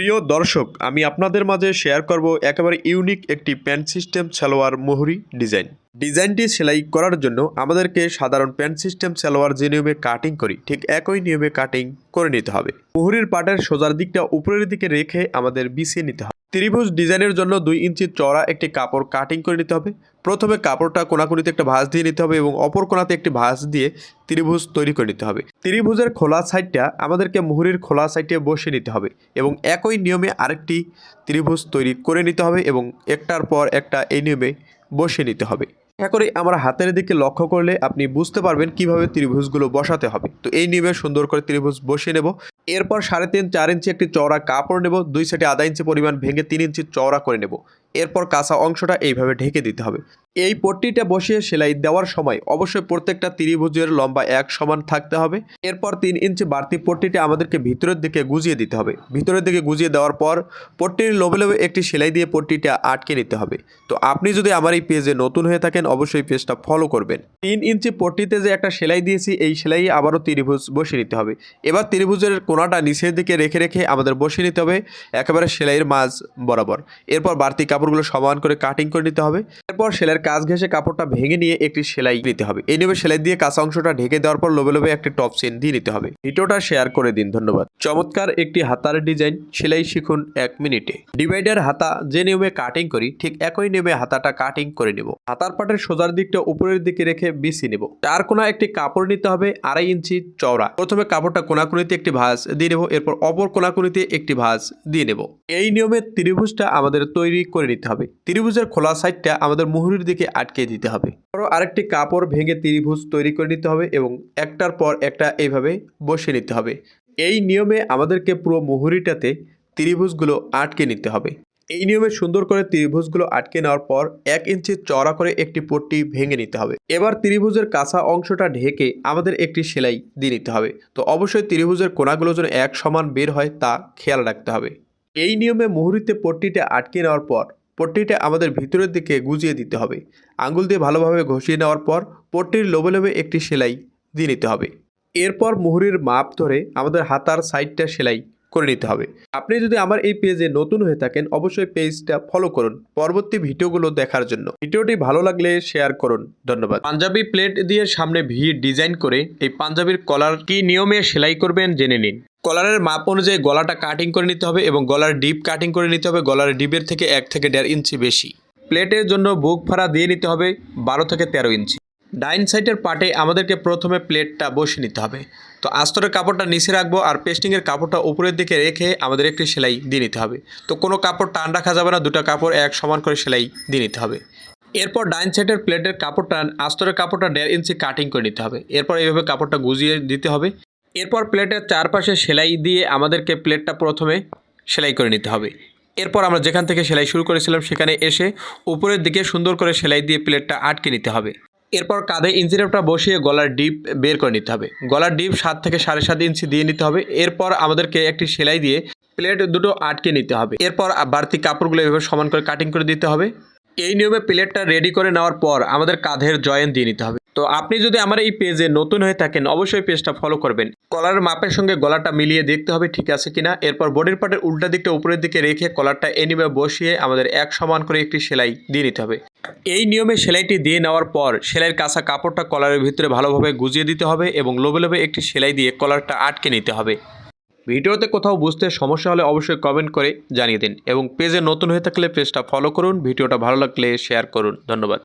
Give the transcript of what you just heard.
প্রিয় দর্শক, আমি আপনাদের মাঝে শেয়ার করব একেবারে ইউনিক একটি প্যান্ট সিস্টেম সালোয়ার, মোহরি ডিজাইন ডিজাইনটি সেলাই করার জন্য আমাদেরকে সাধারণ প্যান্ট সিস্টেম, সালোয়ার যে নিয়মে কাটিং করি, ঠিক একই নিয়মে কাটিং করে নিতে হবে। মোহরির পাটের সোজার দিকটা উপরের দিকে রেখে আমাদের বিছিয়ে নিতে হবে। ত্রিভুজ ডিজাইনের জন্য দুই ইঞ্চি চড়া একটি কাপড় কাটিং করে নিতে হবে। প্রথমে কাপড়টা কোনাকুনিতে একটা ভাঁজ দিয়ে নিতে হবে এবং অপর কোনাতে একটি ভাঁজ দিয়ে ত্রিভুজ তৈরি করে নিতে হবে। ত্রিভুজের খোলা সাইডটা আমাদেরকে মুহুরির খোলা সাইডে বসিয়ে নিতে হবে এবং একই নিয়মে আরেকটি ত্রিভুজ তৈরি করে নিতে হবে এবং একটার পর একটা এই নিয়মে বসিয়ে নিতে হবে। আশা করি আমার হাতের দিকে লক্ষ্য করলে আপনি বুঝতে পারবেন কীভাবে ত্রিভুজগুলো বসাতে হবে। তো এই নিয়মে সুন্দর করে ত্রিভুজ বসিয়ে নেব। এরপর সাড়ে তিন, চার ইঞ্চি একটি চওড়া কাপড় নেব, দুই সাইডে আধা ইঞ্চি পরিমাণ ভেঙে তিন ইঞ্চি চওড়া করে নেব। এরপর কাঁচা অংশটা এইভাবে ঢেকে দিতে হবে। এই পট্টিটা বসিয়ে সেলাই দেওয়ার সময় অবশ্যই প্রত্যেকটা ত্রিভুজের লম্বা এক সমান থাকতে হবে। এরপর তিন ইঞ্চি বাড়তি পট্টিটা আমাদেরকে ভিতরের দিকে গুজিয়ে দিতে হবে। ভিতরের দিকে গুজিয়ে দেওয়ার পর পট্টির লোভে লোবে একটি সেলাই দিয়ে পট্টিটা আটকে নিতে হবে। তো আপনি যদি আমার এই পেজে নতুন হয়ে থাকেন, অবশ্যই পেজটা ফলো করবেন। তিন ইঞ্চি পট্টিতে যে একটা সেলাই দিয়েছি, এই সেলাই আবারও ত্রিভুজ বসিয়ে নিতে হবে। এবার ত্রিভুজের কোনাটা নিচের দিকে রেখে রেখে আমাদের বসিয়ে নিতে হবে, একেবারে সেলাইয়ের মাঝ বরাবর। এরপর বাড়তি কাপড়গুলো সমান করে কাটিং করে নিতে হবে। এরপর সেলাইয়ের কাজ ঘেঁষে কাপড়টা ভেঙে নিয়ে একটি সেলাই নিতে হবে। এই নিয়মে সেলাই দিয়ে কাঁচা অংশটা ঢেকে দেওয়ার পর লোবে লোবে একটি টপ চেন দিয়ে নিতে হবে। ভিডিওটা শেয়ার করে দিন, ধন্যবাদ। চমৎকার একটি হাতার ডিজাইন সেলাই শিখুন এক মিনিটে। ডিভাইডার হাতা, যে নিয়মে কাটিং করি, ঠিক একই নিয়মে হাতাটা কাটিং করে নেব। হাতার পাটের সোজার দিকটা উপরের দিকে রেখে বিছি নেব। চার কোনা একটি কাপড় নিতে হবে, আড়াই ইঞ্চি চওড়া। প্রথমে কাপড়টা কোনাকুনিতে একটি ভাঁজ দিয়ে নেব। এরপর অপর কোনাকুনিতে একটি ভাঁজ দিয়ে নেব। এই নিয়মে ত্রিভুজটা আমাদের তৈরি করে নিতে হবে। ত্রিভুজের খোলা সাইডটা আমাদের মুহুরির দিকে আটকে দিতে হবে। আরও আরেকটি কাপড় ভেঙে ত্রিভুজ তৈরি করে নিতে হবে এবং একটার পর একটা এইভাবে বসে নিতে হবে। এই নিয়মে আমাদেরকে পুরো মুহুরিটাতে ত্রিভুজগুলো আটকে নিতে হবে। এই নিয়মে সুন্দর করে ত্রিভুজগুলো আটকে নেওয়ার পর এক ইঞ্চি চড়া করে একটি পট্টি ভেঙে নিতে হবে। এবার ত্রিভুজের কাঁচা অংশটা ঢেকে আমাদের একটি সেলাই দিয়ে নিতে হবে। তো অবশ্যই ত্রিভুজের কোনাগুলো যেন এক সমান বের হয় তা খেয়াল রাখতে হবে। এই নিয়মে মুহুরিতে পট্টিটা আটকে নেওয়ার পর পট্টিটা আমাদের ভিতরের দিকে গুজিয়ে দিতে হবে। আঙ্গুল দিয়ে ভালোভাবে ঘষিয়ে নেওয়ার পর পট্টির লোবে লোবে একটি সেলাই দিয়ে নিতে হবে। এরপর মুহুরির মাপ ধরে আমাদের হাতার সাইডটা সেলাই করে নিতে হবে। আপনি যদি আমার এই পেজে নতুন হয়ে থাকেন, অবশ্যই পেজটা ফলো করুন পরবর্তী ভিডিওগুলো দেখার জন্য। ভিডিওটি ভালো লাগলে শেয়ার করুন। ধন্যবাদ। পাঞ্জাবি প্লেট দিয়ে সামনে ভি ডিজাইন করে এই পাঞ্জাবির কলার কি নিয়মে সেলাই করবেন জেনে নিন। কলারের মাপ অনুযায়ী গলাটা কাটিং করে নিতে হবে এবং গলার ডিপ কাটিং করে নিতে হবে। গলার ডিপের থেকে এক থেকে দেড় ইঞ্চি বেশি। প্লেটের জন্য বুক ফাড়া দিয়ে নিতে হবে বারো থেকে তেরো ইঞ্চি। ডাইন সাইডের পাটে আমাদেরকে প্রথমে প্লেটটা বসিয়ে নিতে হবে। তো আস্তরের কাপড়টা নিচে রাখব আর পেস্টিংয়ের কাপড়টা উপরের দিকে রেখে আমাদের একটি সেলাই দিয়ে নিতে হবে। তো কোনো কাপড় টান রাখা যাবে না, দুটো কাপড় এক সমান করে সেলাই দিয়ে নিতে হবে। এরপর ডাইন সাইডের প্লেটের কাপড়টা, আস্তরের কাপড়টা দেড় ইঞ্চি কাটিং করে নিতে হবে। এরপর এইভাবে কাপড়টা গুজিয়ে দিতে হবে। এরপর প্লেটের চারপাশে সেলাই দিয়ে আমাদেরকে প্লেটটা প্রথমে সেলাই করে নিতে হবে। এরপর আমরা যেখান থেকে সেলাই শুরু করেছিলাম সেখানে এসে উপরের দিকে সুন্দর করে সেলাই দিয়ে প্লেটটা আটকে নিতে হবে। এরপর কাঁধে ইঞ্জিনিয়ারটা বসিয়ে গলার ডিপ বের করে নিতে হবে। গলার ডিপ সাত থেকে সাড়ে সাত ইঞ্চি দিয়ে নিতে হবে। এরপর আমাদেরকে একটি সেলাই দিয়ে প্লেট দুটো আটকে নিতে হবে। এরপর বাড়তি কাপড়গুলো এভাবে সমান করে কাটিং করে দিতে হবে। এই নিয়মে প্লেটটা রেডি করে নেওয়ার পর আমাদের কাঁধের জয়েন্ট দিয়ে নিতে হবে। তো আপনি যদি আমার এই পেজে নতুন হয়ে থাকেন, অবশ্যই পেজটা ফলো করবেন। কলারের মাপের সঙ্গে গলাটা মিলিয়ে দেখতে হবে ঠিক আছে কিনা। এরপর বডির পার্টের উল্টা দিকটা উপরের দিকে রেখে কলারটা এনিমে বসিয়ে আমাদের এক সমান করে একটি সেলাই দিয়ে নিতে হবে। এই নিয়মে সেলাইটি দিয়ে নেওয়ার পর সেলাইয়ের কাঁচা কাপড়টা কলারের ভিতরে ভালোভাবে গুজিয়ে দিতে হবে এবং লোবে লোবে একটি সেলাই দিয়ে কলারটা আটকে নিতে হবে। ভিডিওতে কোথাও বুঝতে সমস্যা হলে অবশ্যই কমেন্ট করে জানিয়ে দিন এবং পেজে নতুন হয়ে থাকলে পেজটা ফলো করুন, ভিডিওটা ভালো লাগলে শেয়ার করুন। ধন্যবাদ।